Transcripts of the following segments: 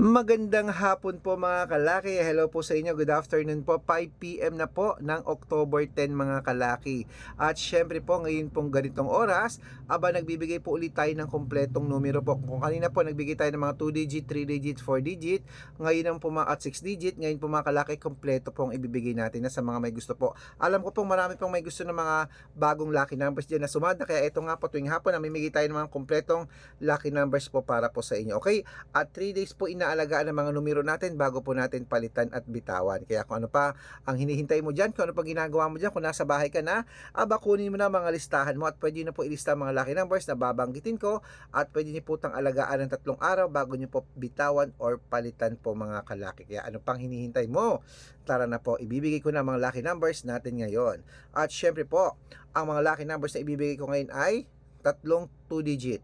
Magandang hapon po mga kalaki. Hello po sa inyo. Good afternoon po. 5pm na po ng October 10 mga kalaki. At syempre po ngayon pong ganitong oras, aba nagbibigay po ulit tayo ng kompletong numero po. Kung kanina po nagbigay tayo ng mga 2 digit, 3 digit, 4 digit, ngayon ang po mga at 6 digit, ngayon po mga kalaki, kompleto pong ibibigay natin na sa mga may gusto po. Alam ko pong marami pong may gusto ng mga bagong lucky numbers dyan na sumada. Kaya ito nga po tuwing hapon, namimigay tayo ng mga kompletong lucky numbers po para po sa inyo. Okay? At 3 days po inaalagaan ang mga numero natin bago po natin palitan at bitawan. Kaya kung ano pa ang hinihintay mo dyan, kung ano pa ginagawa mo dyan, kung nasa bahay ka na, aba kunin mo na mga listahan mo at pwede na po ilista mga lucky numbers na babanggitin ko at pwede niyo po tang alagaan ng tatlong araw bago niyo po bitawan or palitan po mga kalaki. Kaya ano pang hinihintay mo? Tara na po, ibibigay ko na mga lucky numbers natin ngayon. At syempre po, ang mga lucky numbers na ibibigay ko ngayon ay tatlong 2 digit,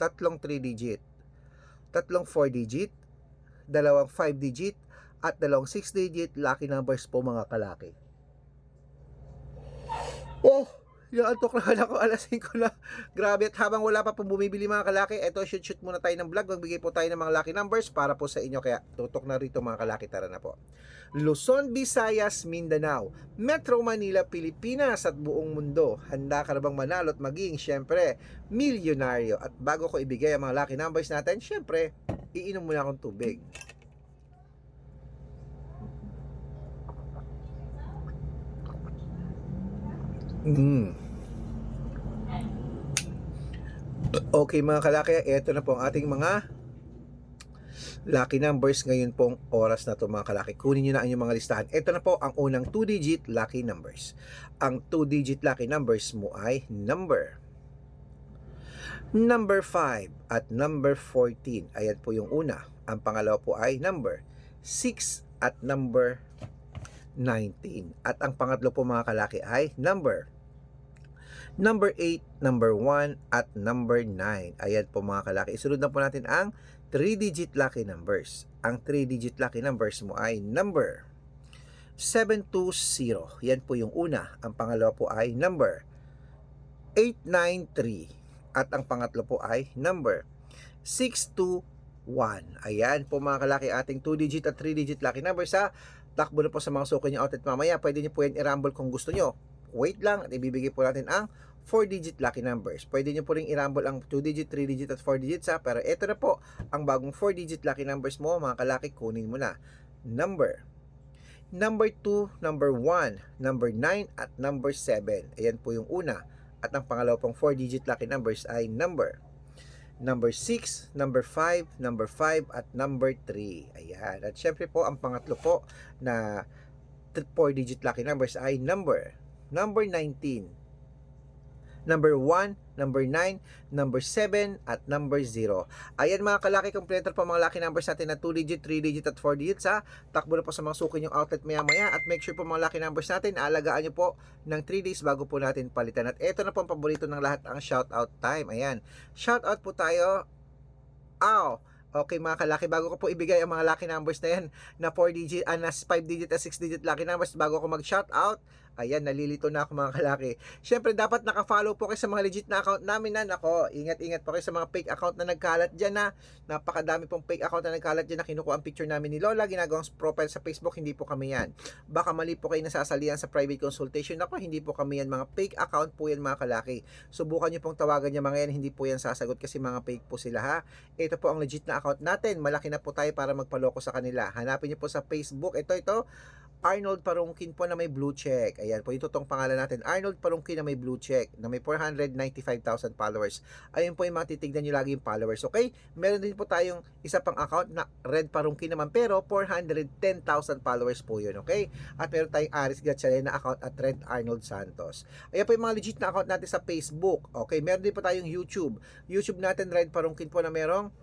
tatlong 3 digit, tatlong 4 digit, dalawang 5 digit, at dalawang 6 digit lucky numbers po mga kalaki. Oh! Yung antok na ako, alas 5 na. Grabe, at habang wala pa pong bumibili mga kalaki, eto shoot shoot muna tayo ng vlog. Magbigay po tayo ng mga lucky numbers para po sa inyo. Kaya tutok na rito mga kalaki, tara na po. Luzon, Visayas, Mindanao, Metro Manila, Pilipinas at buong mundo. Handa ka na bang manalo at maging, syempre, milyonaryo. At bago ko ibigay ang mga lucky numbers natin, syempre, iinom muna akong tubig. Mm. Okay mga kalaki, eto na po ang ating mga lucky numbers ngayon pong oras na to mga kalaki. Kunin nyo na ang inyong mga listahan. Ito na po ang unang 2-digit lucky numbers. Ang 2-digit lucky numbers mo ay number number 5 at number 14. Ayan po yung una. Ang pangalawa po ay number 6 at number 19. At ang pangatlo po mga kalaki ay number number 8, number 1, at number 9. Ayan po mga kalaki. Isunod na po natin ang 3-digit lucky numbers. Ang 3-digit lucky numbers mo ay number 720. Yan po yung una. Ang pangalawa po ay number 893. At ang pangatlo po ay number 621. Ayan po mga kalaki ating 2-digit at 3-digit lucky numbers ha. Takbo na po sa mga suko niyo outlet mamaya. Pwede niyo po yan i-rumble kung gusto niyo wait lang at ibibigay po natin ang 4-digit lucky numbers. Pwede nyo po rin i-rumble ang 2-digit, 3-digit at 4-digit sa pero ito na po ang bagong 4-digit lucky numbers mo mga kalaki kunin mo na. Number Number 2, number 1, number 9 at number 7. Ayan po yung una. At ang pangalawa pong 4-digit lucky numbers ay number number 6, number 5, number 5 at number 3. Ayan. At syempre po ang pangatlo po na 4-digit lucky numbers ay number number 19, number 1, number 9, number 7, at number 0. Ayan mga kalaki, kompleto po mga lucky numbers natin na 2 digit, 3 digit, at 4 digits ha. Takbo na po sa mga sukin yung outlet maya maya at make sure po mga lucky numbers natin, alagaan nyo po ng 3 days bago po natin palitan. At ito na po ang paborito ng lahat, ang shoutout time. Ayan, shoutout po tayo. Ow! Okay mga kalaki, bago ko po ibigay ang mga lucky numbers na yan na 4 digit, ah, na 5 digit at 6 digit lucky numbers bago ko mag shout out. Ayan, nalilito na ako mga kalaki. Siyempre, dapat naka-follow po kayo sa mga legit na account namin na. Nako, ingat-ingat po kayo sa mga fake account na nagkalat dyan na. Napakadami pong fake account na nagkalat dyan na kinukuha ang picture namin ni Lola. Ginagawang profile sa Facebook, hindi po kami yan. Baka mali po kayo nasasalihan sa private consultation. Nako, hindi po kami yan. Mga fake account po yan mga kalaki. Subukan nyo pong tawagan niya mga yan. Hindi po yan sasagot kasi mga fake po sila ha. Ito po ang legit na account natin. Malaki na po tayo para magpaloko sa kanila. Hanapin niyo po sa Facebook. Ito, ito. Arnold Parungkin po na may blue check. Ayan po, ito tong pangalan natin. Arnold Parungkin na may blue check, na may 495,000 followers. Ayun po yung mga titignan nyo lagi yung followers. Okay? Meron din po tayong isa pang account na Red Parungkin naman, pero 410,000 followers po yun. Okay? At meron tayong Aris Gatchalena account at Red Arnold Santos. Ayan po yung mga legit na account natin sa Facebook. Okay? Meron din po tayong YouTube. YouTube natin, Red Parungkin po na merong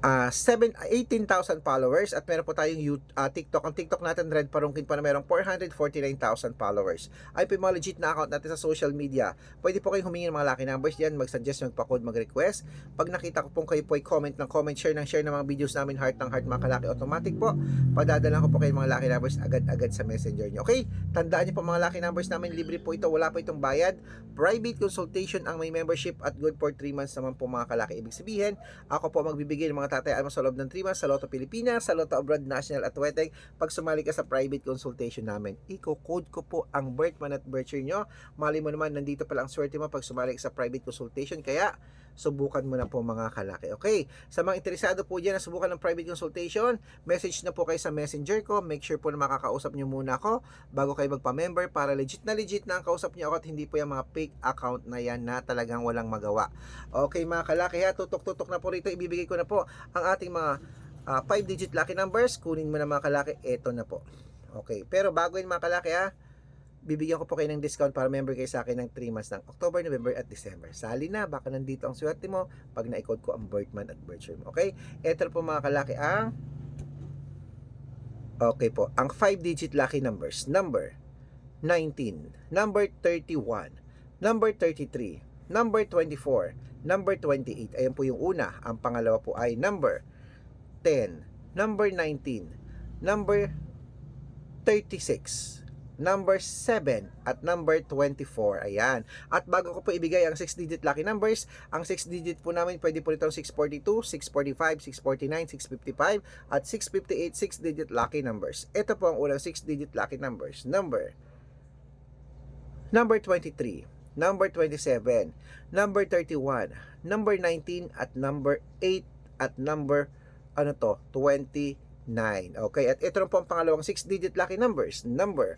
ah 7 18,000 followers at meron po tayong you- ah, TikTok. Ang TikTok natin Red Parungkin pa na merong 449,000 followers. Ay po mga legit na account natin sa social media. Pwede po kayong humingi ng mga lucky numbers diyan, mag-suggest, magpa-code, mag-request. Pag nakita ko pong kayo po ay comment ng comment, share ng share ng mga videos namin, heart ng heart mga kalaki automatic po. Padadala ko po kayo mga lucky numbers agad-agad sa messenger nyo. Okay? Tandaan niyo po mga lucky numbers namin, libre po ito, wala po itong bayad. Private consultation ang may membership at good for 3 months naman po mga kalaki. Ibig sabihin, ako po magbibigay ng mga tatayaan mo sa loob ng 3 months sa Lotto Pilipinas, sa Lotto Abroad National at Weteng. Pag sumali ka sa private consultation namin, i-code ko po ang birth month at birth year nyo. Mali mo naman, nandito pala ang swerte mo pag sumali ka sa private consultation. Kaya, subukan mo na po mga kalaki. Okay? Sa mga interesado po dyan na subukan ng private consultation, message na po kayo sa messenger ko. Make sure po na makakausap nyo muna ako bago kayo magpa-member para legit na legit na ang kausap nyo ako at hindi po yung mga fake account na yan na talagang walang magawa. Okay mga kalaki ha, tutok-tutok na po rito. Ibibigay ko na po ang ating mga 5-digit lucky numbers. Kunin mo na mga kalaki. Ito na po. Okay. Pero bago yun mga kalaki ha, bibigyan ko po kayo ng discount para member kayo sa akin ng 3 months ng October, November at December. Sali na, baka nandito ang swerte mo pag na-code ko ang birth at birth year mo. Okay? Ito po mga kalaki ang Okay po, ang 5-digit lucky numbers. Number 19, number 31, number 33, number 24, number 28. Ayan po yung una. Ang pangalawa po ay number 10, number 19, number 36, number 7, at number 24. Ayan. At bago ko po ibigay ang 6-digit lucky numbers, ang 6-digit po namin pwede po itong 642, 645, 649, 655, at 658 6-digit lucky numbers. Ito po ang unang 6-digit lucky numbers. Number number 23, number 27, number 31, number 19, at number 8, at number, ano to, 29. Okay, at ito po ang pangalawang 6-digit lucky numbers. Number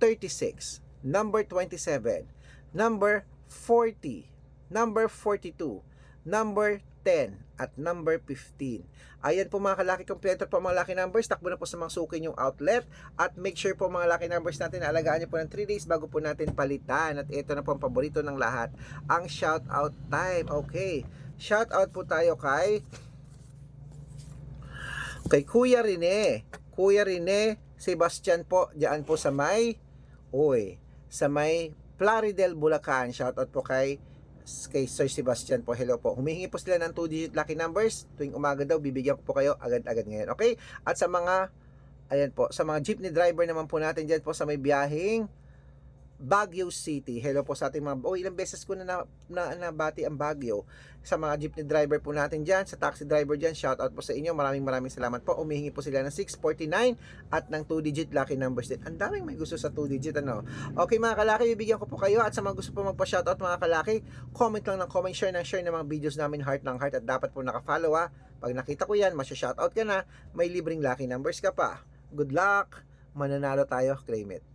36, number 27, number 40, number 42, number 10, at number 15. Ayan po mga kalaki kompleto po mga lucky numbers. Takbo na po sa mga suki yung outlet. At make sure po mga lucky numbers natin, alagaan nyo po ng 3 days bago po natin palitan. At ito na po ang paborito ng lahat, ang shout out time. Okay, shout out po tayo kay kay Kuya Rene. Kuya Rene Sebastian po, diyan po sa may Uy, sa may Plaridel, Bulacan. Shout out po kay kay Sir Sebastian po. Hello po. Humihingi po sila ng 2-digit lucky numbers. Tuwing umaga daw, bibigyan ko po kayo agad-agad ngayon. Okay? At sa mga, ayan po, sa mga jeepney driver naman po natin dyan po sa may biyaheng Baguio City. Hello po sa ating mga, oh, ilang beses ko na, na, na nabati ang Baguio. Sa mga jeepney driver po natin dyan, sa taxi driver dyan, shout out po sa inyo. Maraming maraming salamat po. Umihingi po sila ng 649 at ng 2-digit lucky numbers din. Ang daming may gusto sa 2-digit, ano? Okay mga kalaki, bibigyan ko po kayo at sa mga gusto po magpa-shoutout mga kalaki, comment lang ng comment, share ng share ng mga videos namin, heart ng heart at dapat po naka-follow ha. Pag nakita ko yan, masya-shoutout ka na, may libreng lucky numbers ka pa. Good luck! Mananalo tayo, claim it.